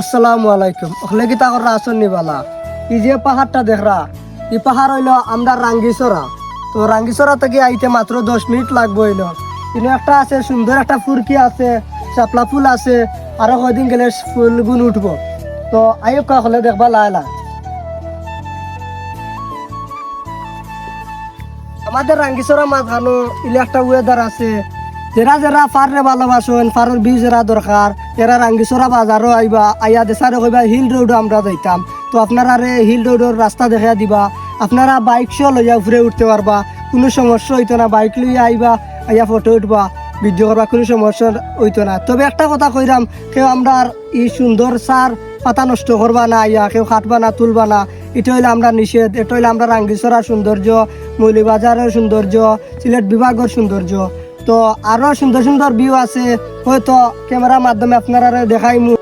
আসসালামু আলাইকুম। ওখানে কি তাকর আসন নিবালা এই যে পাহাড়টা দেখরা, এই পাহাড় হইল আমরা রাঙ্গিচরা তো রাঙ্গিচরা থেকে আইতে মাত্র দশ মিনিট লাগবে হইল। কিন্তু একটা আছে, সুন্দর একটা ফুরকি আছে চাপলা ফুল আছে, আরও কয়দিন গেলে ফুল গুণ উঠবো। তো আইব কা হলে দেখবা লাইলা আমাদের রাঙ্গিচরা মাঝখানো ইলে একটা ওয়েদার আছে যারা যারা ফারে ভালোবাসেন, ফারের বীজ যারা দরকার, এরা রাঙ্গিচরা বাজারও আইবা, আইয়া দেশারে কইবা, হিল রোড আমরা যাইতাম। তো আপনারা রে হিল রোডের রাস্তা দেখা দিবা। আপনারা বাইক শো লইয়া ঘুরে উঠতে পারবা। কোনো সমস্যা হইতো না বাইক লইয়া আইবা, আইয়া ফটো উঠবা। ভিডিও করবা, কোনো সমস্যা হইতো না। তবে একটা কথা কইরাম, কেউ আমরা আর এই সুন্দর সার পাতা নষ্ট করবা না আইয়া কেউ খাটবা না, তুলবা না। এটা হইলে আমরা নিষেধ, এটা হইলে আমরা রাঙ্গিছড়ার সৌন্দর্য মৌলিবাজারের সৌন্দর্য, সিলেট বিভাগের সৌন্দর্য। তো আরও সুন্দর সুন্দর ভিউ আছে হয়তো ক্যামেরার মাধ্যমে আপনারা দেখাইমু।